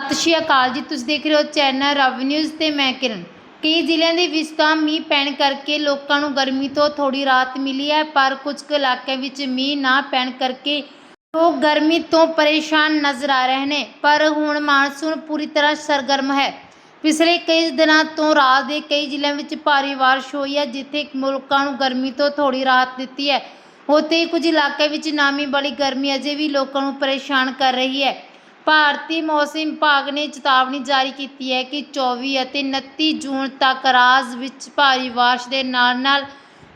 ਸਤਿ ਸ਼੍ਰੀ ਅਕਾਲ ਜੀ, ਤੁਸੀਂ ਦੇਖ ਰਹੇ ਹੋ ਚੈਨਲ ਰਵ ਨਿਊਜ਼ ਤੇ ਮੈਂ ਕਿਰਨ। ਕਈ ਜ਼ਿਲ੍ਹਿਆਂ ਦੇ ਵਿੱਚ ਤਾਂ ਮੀਂਹ ਪੈਣ ਕਰਕੇ ਲੋਕਾਂ ਨੂੰ ਗਰਮੀ ਤੋਂ ਥੋੜੀ ਰਾਹਤ ਮਿਲੀ ਹੈ, ਪਰ ਕੁਝ ਕੁ ਇਲਾਕਿਆਂ ਵਿੱਚ ਮੀਂਹ ਨਾ ਪੈਣ ਕਰਕੇ ਲੋਕ ਗਰਮੀ ਤੋਂ ਪਰੇਸ਼ਾਨ ਨਜ਼ਰ ਆ ਰਹੇ ਨੇ। ਪਰ ਹੁਣ ਮਾਨਸੂਨ ਪੂਰੀ ਤਰ੍ਹਾਂ ਸਰਗਰਮ ਹੈ। ਪਿਛਲੇ ਕਈ ਦਿਨਾਂ ਤੋਂ ਰਾਤ ਦੇ ਕਈ ਜ਼ਿਲ੍ਹਿਆਂ ਵਿੱਚ ਭਾਰੀ ਬਾਰਿਸ਼ ਹੋਈ ਹੈ, ਜਿੱਥੇ ਲੋਕਾਂ ਨੂੰ ਗਰਮੀ ਤੋਂ ਥੋੜੀ ਰਾਹਤ ਦਿੱਤੀ ਹੈ। ਉੱਥੇ ਕੁਝ ਇਲਾਕਿਆਂ ਵਿੱਚ ਨਾਮੀ ਵਾਲੀ ਗਰਮੀ ਅਜੇ ਵੀ ਲੋਕਾਂ ਨੂੰ ਪਰੇਸ਼ਾਨ ਕਰ ਰਹੀ ਹੈ। ਭਾਰਤੀ ਮੌਸਮ ਵਿਭਾਗ ਨੇ ਚੇਤਾਵਨੀ ਜਾਰੀ ਕੀਤੀ ਹੈ ਕਿ 24 ਅਤੇ 29 ਜੂਨ ਤੱਕ ਰਾਜ ਵਿੱਚ ਭਾਰੀ ਬਾਰਿਸ਼ ਦੇ ਨਾਲ-ਨਾਲ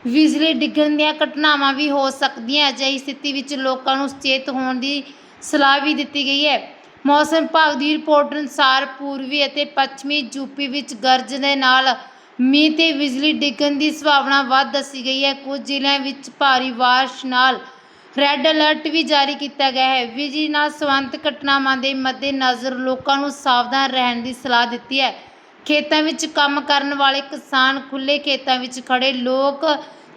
ਬਿਜਲੀ ਡਿੱਗਣ ਦੀਆਂ ਘਟਨਾਵਾਂ ਵੀ ਹੋ ਸਕਦੀਆਂ। ਅਜਿਹੀ ਸਥਿਤੀ ਵਿੱਚ ਲੋਕਾਂ ਨੂੰ ਸੁਚੇਤ ਹੋਣ ਦੀ ਸਲਾਹ ਵੀ ਦਿੱਤੀ ਗਈ ਹੈ। ਮੌਸਮ ਵਿਭਾਗ ਦੀ ਰਿਪੋਰਟ ਅਨੁਸਾਰ ਪੂਰਬੀ ਅਤੇ ਪੱਛਮੀ ਯੂਪੀ ਵਿੱਚ ਗਰਜ ਦੇ ਨਾਲ ਮੀਂਹ ਤੇ ਬਿਜਲੀ ਡਿੱਗਣ ਦੀ ਸੰਭਾਵਨਾ ਵੱਧ ਦੱਸੀ ਗਈ ਹੈ। ਕੁਝ ਜ਼ਿਲ੍ਹਿਆਂ ਵਿੱਚ ਭਾਰੀ ਬਾਰਿਸ਼ ਨਾਲ ਰੈੱਡ ਅਲਰਟ ਵੀ ਜਾਰੀ ਕੀਤਾ ਗਿਆ ਹੈ। ਬਿਜਲੀ ਨਾਲ ਸੰਬੰਧਿਤ ਘਟਨਾਵਾਂ ਦੇ ਮੱਦੇਨਜ਼ਰ ਲੋਕਾਂ ਨੂੰ ਸਾਵਧਾਨ ਰਹਿਣ ਦੀ ਸਲਾਹ ਦਿੱਤੀ ਹੈ। ਖੇਤਾਂ ਵਿੱਚ ਕੰਮ ਕਰਨ ਵਾਲੇ ਕਿਸਾਨ ਖੁੱਲੇ ਖੇਤਾਂ ਵਿੱਚ ਖੜੇ ਲੋਕ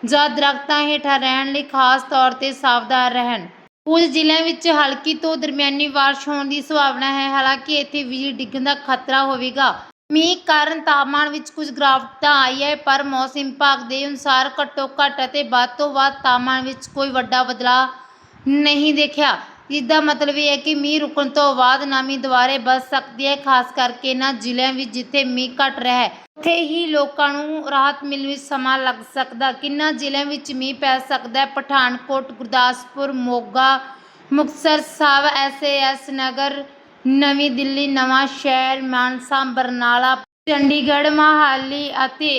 ਜਾਂ ਦਰਖਤਾਂ ਹੇਠਾਂ ਰਹਿਣ ਲਈ ਖਾਸ ਤੌਰ ਤੇ ਸਾਵਧਾਨ ਰਹਿਣ। ਕੁਝ ਜ਼ਿਲ੍ਹਿਆਂ ਵਿੱਚ ਹਲਕੀ ਤੋਂ ਦਰਮਿਆਨੀ ਬਾਰਿਸ਼ ਹੋਣ ਦੀ ਸੰਭਾਵਨਾ ਹੈ। ਹਾਲਾਂਕਿ ਇੱਥੇ ਬਿਜਲੀ ਡਿੱਗਣ ਦਾ ਖਤਰਾ ਹੋਵੇਗਾ। ਮੀਂਹ ਕਾਰਨ ਤਾਪਮਾਨ ਵਿੱਚ ਕੁਝ ਗਿਰਾਵਟ ਤਾਂ ਆਈ ਹੈ, ਪਰ ਮੌਸਮ ਵਿਭਾਗ ਦੇ ਅਨੁਸਾਰ ਘੱਟੋ ਘੱਟ ਅਤੇ ਵੱਧ ਤੋਂ ਵੱਧ ਤਾਪਮਾਨ ਵਿੱਚ ਕੋਈ ਵੱਡਾ ਬਦਲਾਅ ਨਹੀਂ ਦੇਖਿਆ। ਜਿਸਦਾ ਮਤਲਬ ਇਹ ਹੈ ਕਿ ਮੀਂਹ ਰੁਕਣ ਤੋਂ ਬਾਅਦ ਨਮੀ ਦੁਬਾਰੇ ਵੱਧ ਸਕਦੀ ਹੈ, ਖਾਸ ਕਰਕੇ ਇਹਨਾਂ ਜ਼ਿਲ੍ਹਿਆਂ ਵਿੱਚ ਜਿੱਥੇ ਮੀਂਹ ਘਟ ਰਿਹਾ ਹੈ। ਉੱਥੇ ਹੀ ਲੋਕਾਂ ਨੂੰ ਰਾਹਤ ਮਿਲਣ ਵਿੱਚ ਸਮਾਂ ਲੱਗ ਸਕਦਾ। ਕਿੰਨਾ ਜ਼ਿਲ੍ਹਿਆਂ ਵਿੱਚ ਮੀਂਹ ਪੈ ਸਕਦਾ ਹੈ? ਪਠਾਨਕੋਟ, ਗੁਰਦਾਸਪੁਰ, ਮੋਗਾ, ਮੁਕਤਸਰ ਸਾਹਿਬ ਐਸਏਐਸ ਨਗਰ ਨਵੀਂ ਦਿੱਲੀ, ਨਵਾਂ ਸ਼ਹਿਰ, ਮਾਨਸਾ, ਬਰਨਾਲਾ, ਚੰਡੀਗੜ੍ਹ, ਮਹਾਲੀ ਅਤੇ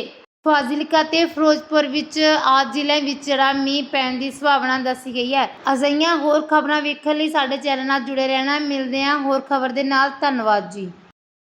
ਫਾਜ਼ਿਲਕਾ ਤੇ ਫਿਰੋਜ਼ਪੁਰ ਵਿੱਚ ਆਦਿ ਜ਼ਿਲ੍ਹਿਆਂ ਵਿੱਚ ਜਿਹੜਾ ਮੀਂਹ ਪੈਣ ਦੀ ਸੰਭਾਵਨਾ ਦੱਸੀ ਗਈ ਹੈ। ਅਜਿਹੀਆਂ ਹੋਰ ਖਬਰਾਂ ਵੇਖਣ ਲਈ ਸਾਡੇ ਚੈਨਲ ਨਾਲ ਜੁੜੇ ਰਹਿਣਾ। ਮਿਲਦੇ ਹਾਂ ਹੋਰ ਖਬਰ ਦੇ ਨਾਲ। ਧੰਨਵਾਦ ਜੀ।